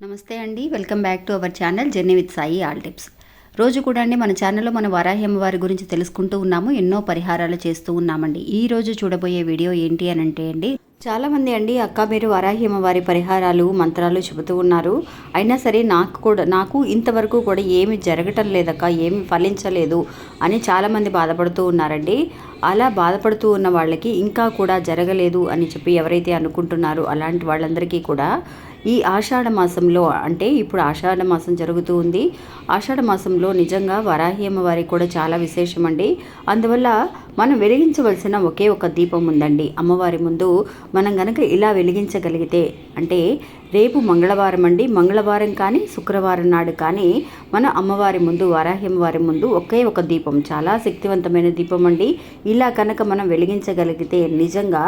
నమస్తే అండి. Welcome back to our channel journey with Sai all tips. రోజు కూడా అండి మన ఛానల్లో మన వరాహి వారి గురించి తెలుసుకుంటూ ఉన్నాము ఎన్నో పరిహారాలు చేస్తూ ఉన్నామండి. ఈ రోజు చూడబోయే వీడియో ఏంటి అని అంటే అండి చాలామంది అండి అక్క మీరు వరాహి వారి పరిహారాలు మంత్రాలు చెబుతూ ఉన్నారు. అయినా సరే నాకు కూడా నాకు ఇంతవరకు కూడా ఏమి జరగటం లేదక్క ఏమి ఫలించలేదు అని చాలామంది బాధపడుతూ ఉన్నారండి. అలా బాధపడుతూ ఉన్న వాళ్ళకి ఇంకా కూడా జరగలేదు అని చెప్పి ఎవరైతే అనుకుంటున్నారో అలాంటి వాళ్ళందరికీ కూడా ఈ ఆషాఢ మాసంలో అంటే ఇప్పుడు ఆషాఢ మాసం జరుగుతూ ఉంది. ఆషాఢ మాసంలో నిజంగా వరాహి వారి కూడా చాలా విశేషం అండి అందువల్ల మనం వెలిగించవలసిన ఒకే ఒక దీపం ఉందండి. అమ్మవారి ముందు మనం గనక ఇలా వెలిగించగలిగితే అంటే రేపు మంగళవారం అండి. మంగళవారం కానీ శుక్రవారం నాడు కానీ మన అమ్మవారి ముందు వారాహి వారి ముందు ఒకే ఒక దీపం. చాలా శక్తివంతమైన దీపం అండి. ఇలా కనుక మనం వెలిగించగలిగితే నిజంగా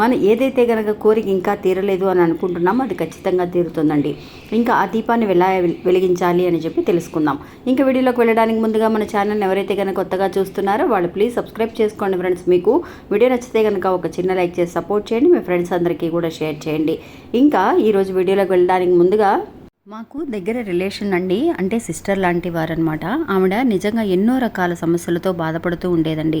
మనం ఏదైతే కనుక కోరిక ఇంకా తీరలేదు అని అనుకుంటున్నామో అది ఖచ్చితంగా తీరుతుందండి. ఇంకా ఆ దీపాన్ని ఎలా వెలిగించాలి అని చెప్పి తెలుసుకుందాం. ఇంకా వీడియోలోకి వెళ్ళడానికి ముందుగా మన ఛానల్ని ఎవరైతే కనుక కొత్తగా చూస్తున్నారో వాళ్ళు ప్లీజ్ సబ్స్క్రైబ్ చేసుకోండి ఫ్రెండ్స్. మీకు వీడియో నచ్చితే కనుక ఒక చిన్న లైక్ చేసి సపోర్ట్ చేయండి. మీ ఫ్రెండ్స్ అందరికీ కూడా షేర్ చేయండి. ఇంకా ఈరోజు వీడియోలోకి వెళ్ళడానికి ముందుగా మాకు దగ్గర రిలేషన్ అండి. అంటే సిస్టర్ లాంటి వారనమాట ఆవిడ నిజంగా ఎన్నో రకాల సమస్యలతో బాధపడుతూ ఉండేదండి.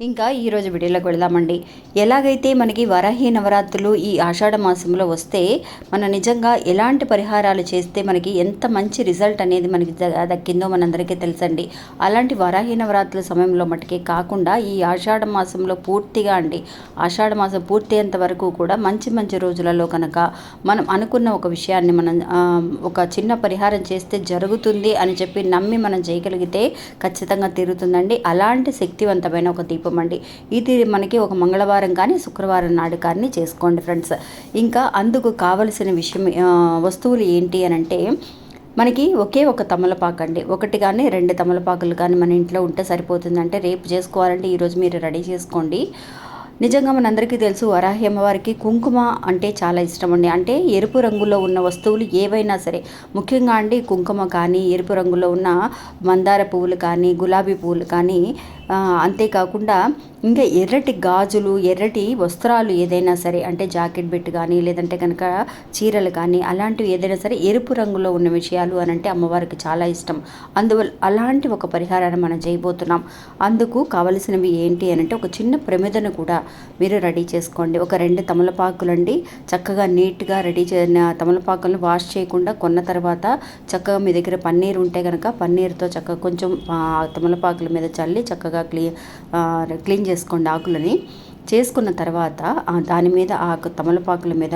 ఇంకా ఈరోజు వీడియోలోకి వెళదామండి. ఎలాగైతే మనకి వరాహి నవరాత్రులు ఈ ఆషాఢ మాసంలో వస్తే మన నిజంగా ఎలాంటి పరిహారాలు చేస్తే మనకి ఎంత మంచి రిజల్ట్ అనేది మనకి దక్కిందో మనందరికీ తెలుసండి. అలాంటి వరాహి నవరాత్రుల సమయంలో మటుకే కాకుండా ఈ ఆషాఢ మాసంలో పూర్తిగా అండి ఆషాఢ మాసం పూర్తయ్యేంత వరకు కూడా మంచి మంచి రోజులలో కనుక మనం అనుకున్న ఒక విషయాన్ని మనం ఒక చిన్న పరిహారం చేస్తే జరుగుతుంది అని చెప్పి నమ్మి మనం చేయగలిగితే ఖచ్చితంగా తీరుతుందండి. అలాంటి శక్తివంతమైన ఒక దీపం దీపం ఇది మనకి ఒక మంగళవారం కానీ శుక్రవారం నాడు కానీ చేసుకోండి ఫ్రెండ్స్. ఇంకా అందుకు కావలసిన విషయం వస్తువులు ఏంటి అని అంటే మనకి ఒకే ఒక తమలపాకు అండి. ఒకటి కానీ రెండు తమలపాకులు కానీ మన ఇంట్లో ఉంటే సరిపోతుందంటే రేపు చేసుకోవాలంటే ఈరోజు మీరు రెడీ చేసుకోండి. నిజంగా మనందరికీ తెలుసు వరాహి అమ్మవారికి కుంకుమ అంటే చాలా ఇష్టం అండి. అంటే ఎరుపు రంగులో ఉన్న వస్తువులు ఏవైనా సరే ముఖ్యంగా అండి కుంకుమ కానీ ఎరుపు రంగులో ఉన్న మందార పువ్వులు కానీ గులాబీ పువ్వులు కానీ అంతేకాకుండా ఇంకా ఎర్రటి గాజులు ఎర్రటి వస్త్రాలు ఏదైనా సరే అంటే జాకెట్ బిట్ కానీ లేదంటే కనుక చీరలు కానీ అలాంటివి ఏదైనా సరే ఎరుపు రంగులో ఉన్న విషయాలు అని అంటే అమ్మవారికి చాలా ఇష్టం. అందువల్ల అలాంటి ఒక పరిహారాన్ని మనం చేయబోతున్నాం. అందుకు కావలసినవి ఏంటి అని అంటే ఒక చిన్న ప్రమిదను కూడా మీరు రెడీ చేసుకోండి. ఒక రెండు తమలపాకులండి చక్కగా నీట్గా రెడీ చే తమలపాకులను వాష్ చేయకుండా కొన్న తర్వాత చక్కగా మీ దగ్గర పన్నీర్ ఉంటే కనుక పన్నీర్తో చక్కగా కొంచెం తమలపాకుల మీద చల్లి చక్కగా క్లీన్ క్లీన్ చేసుకోండి ఆకులని చేసుకున్న తర్వాత దాని మీద ఆ తమలపాకుల మీద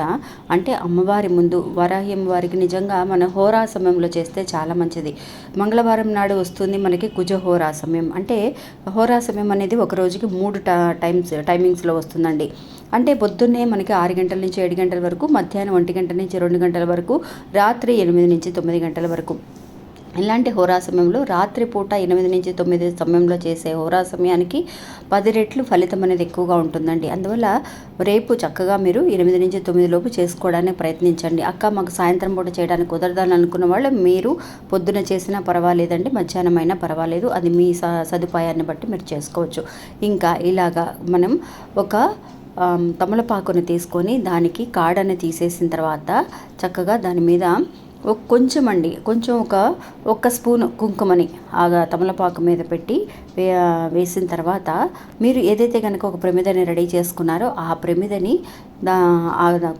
అంటే అమ్మవారి ముందు వరాహి అమ్మవారికి నిజంగా మన హోరా సమయంలో చేస్తే చాలా మంచిది. మంగళవారం నాడు వస్తుంది మనకి కుజ హోరా సమయం. అంటే హోరా సమయం అనేది ఒక రోజుకి మూడు టైమ్స్ టైమింగ్స్లో వస్తుందండి. అంటే పొద్దున్నే మనకి ఆరు గంటల నుంచి ఏడు గంటల వరకు మధ్యాహ్నం ఒంటి గంటల నుంచి రెండు గంటల వరకు రాత్రి ఎనిమిది నుంచి తొమ్మిది గంటల వరకు. ఇలాంటి హోరా సమయంలో రాత్రిపూట ఎనిమిది నుంచి తొమ్మిది సమయంలో చేసే హోరా సమయానికి పది రెట్లు ఫలితం అనేది ఎక్కువగా ఉంటుందండి. అందువల్ల రేపు చక్కగా మీరు ఎనిమిది నుంచి తొమ్మిది లోపు చేసుకోవడానికి ప్రయత్నించండి. అక్క మాకు సాయంత్రం పూట చేయడానికి కుదరదని అనుకున్న వాళ్ళు మీరు పొద్దున చేసినా పర్వాలేదండి మధ్యాహ్నం అయినా పర్వాలేదు. అది మీ సదుపాయాన్ని బట్టి మీరు చేసుకోవచ్చు. ఇంకా ఇలాగా మనం ఒక తమలపాకుని తీసుకొని దానికి కాడని తీసేసిన తర్వాత చక్కగా దాని మీద కొంచెం అండి కొంచెం ఒక ఒక్క స్పూన్ కుంకుమని ఆ తమలపాకు మీద పెట్టి వేసిన తర్వాత మీరు ఏదైతే కనుక ఒక ప్రమిదని రెడీ చేసుకున్నారో ఆ ప్రమిదని దా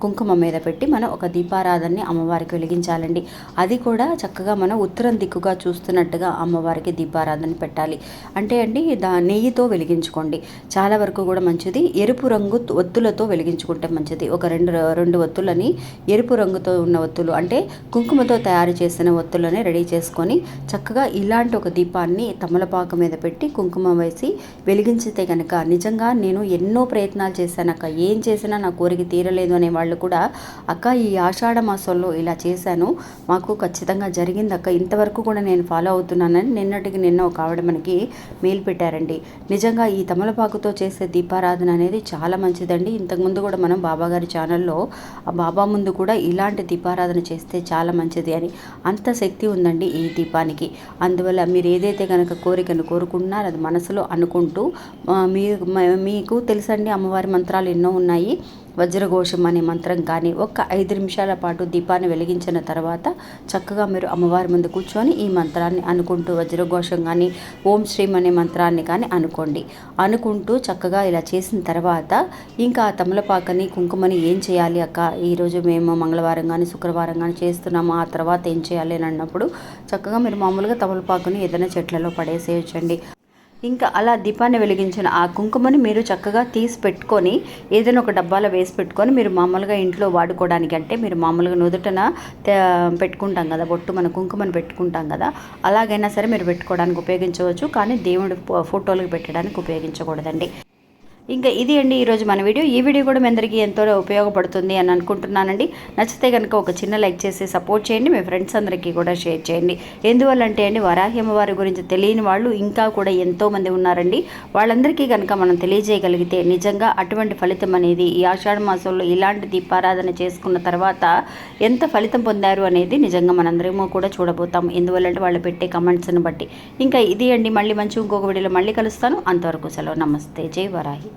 కుంకుమ మీద పెట్టి మనం ఒక దీపారాధనని అమ్మవారికి వెలిగించాలండి. అది కూడా చక్కగా మనం ఉత్తరం దిక్కుగా చూస్తున్నట్టుగా అమ్మవారికి దీపారాధన పెట్టాలి. అంటే అండి దా నెయ్యితో వెలిగించుకోండి. చాలా వరకు కూడా మంచిది. ఎరుపు రంగు ఒత్తులతో వెలిగించుకుంటే మంచిది. ఒక రెండు రెండు ఒత్తులని ఎరుపు రంగుతో ఉన్న ఒత్తులు అంటే కుంకుమతో తయారు చేసిన ఒత్తులని రెడీ చేసుకొని చక్కగా ఇలాంటి ఒక దీపాన్ని తమలపాకు మీద పెట్టి కుంకుమ వేసి వెలిగించితే కనుక నిజంగా నేను ఎన్నో ప్రయత్నాలు చేశాను అక్క. ఏం చేసినా నాకు కోరిక తీరలేదు అనే వాళ్ళు కూడా అక్క ఈ ఆషాఢ మాసంలో ఇలా చేశాను. మాకు ఖచ్చితంగా జరిగింది అక్క. ఇంతవరకు కూడా నేను ఫాలో అవుతున్నానని నిన్నటికి నిన్న ఒక ఆవిడ మనకి మెయిల్ పెట్టారండి. నిజంగా ఈ తమలపాకుతో చేసే దీపారాధన అనేది చాలా మంచిదండి. ఇంతకుముందు కూడా మనం బాబాగారి ఛానల్లో ఆ బాబా ముందు కూడా ఇలాంటి దీపారాధన చేస్తే చాలా మంచిది అని. అంత శక్తి ఉందండి ఈ దీపానికి. అందువల్ల మీరు ఏదైతే కనుక కోరికను కోరుకుంటున్నారో అది మనసులో అనుకుంటూ మీ మీకు తెలుసండి అమ్మవారి మంత్రాలు ఎన్నో ఉన్నాయి. వజ్రఘోషం అనే మంత్రం కానీ ఒక్క ఐదు నిమిషాల పాటు దీపాన్ని వెలిగించిన తర్వాత చక్కగా మీరు అమ్మవారి ముందు కూర్చొని ఈ మంత్రాన్ని అనుకుంటూ వజ్రఘోషం కానీ ఓం శ్రీం అనే మంత్రాన్ని కానీ అనుకోండి. అనుకుంటూ చక్కగా ఇలా చేసిన తర్వాత ఇంకా ఆ తమలపాకని కుంకుమని ఏం చేయాలి అక్క? ఈరోజు మేము మంగళవారం కానీ శుక్రవారం కానీ చేస్తున్నాము. ఆ తర్వాత ఏం చేయాలి అని అన్నప్పుడు చక్కగా మీరు మామూలుగా తమలపాకుని ఏదైనా చెట్లలో పడేసేయచ్చండి. ఇంకా అలా దీపాన్ని వెలిగించిన ఆ కుంకుమని మీరు చక్కగా తీసి పెట్టుకొని ఏదైనా ఒక డబ్బాలో వేసి పెట్టుకొని మీరు మామూలుగా ఇంట్లో వాడుకోవడానికి అంటే మీరు మామూలుగా నుదుటన పెట్టుకుంటాం కదా బొట్టు మన కుంకుమని పెట్టుకుంటాం కదా అలాగైనా సరే మీరు పెట్టుకోవడానికి ఉపయోగించవచ్చు. కానీ దేవుడి ఫోటోలకు పెట్టడానికి ఉపయోగించకూడదండి. ఇంకా ఇది అండి ఈరోజు మన వీడియో. ఈ వీడియో కూడా మీ అందరికీ ఎంతో ఉపయోగపడుతుంది అని అనుకుంటున్నానండి. నచ్చితే కనుక ఒక చిన్న లైక్ చేసి సపోర్ట్ చేయండి. మీ ఫ్రెండ్స్ అందరికీ కూడా షేర్ చేయండి. ఎందువల్లంటే అండి వరాహ్యమ్మ వారి గురించి తెలియని వాళ్ళు ఇంకా కూడా ఎంతోమంది ఉన్నారండి. వాళ్ళందరికీ కనుక మనం తెలియజేయగలిగితే నిజంగా అటువంటి ఫలితం అనేది ఈ ఆషాఢ మాసంలో ఇలాంటి దీపారాధన చేసుకున్న తర్వాత ఎంత ఫలితం పొందారు అనేది నిజంగా మనందరమూ కూడా చూడబోతాం. ఎందువల్లంటే వాళ్ళు పెట్టే కమెంట్స్ని బట్టి. ఇంకా ఇది అండి. మళ్ళీ మంచి ఇంకొక వీడియోలో మళ్ళీ కలుస్తాను. అంతవరకు సెలవు. నమస్తే. జై వరాహి.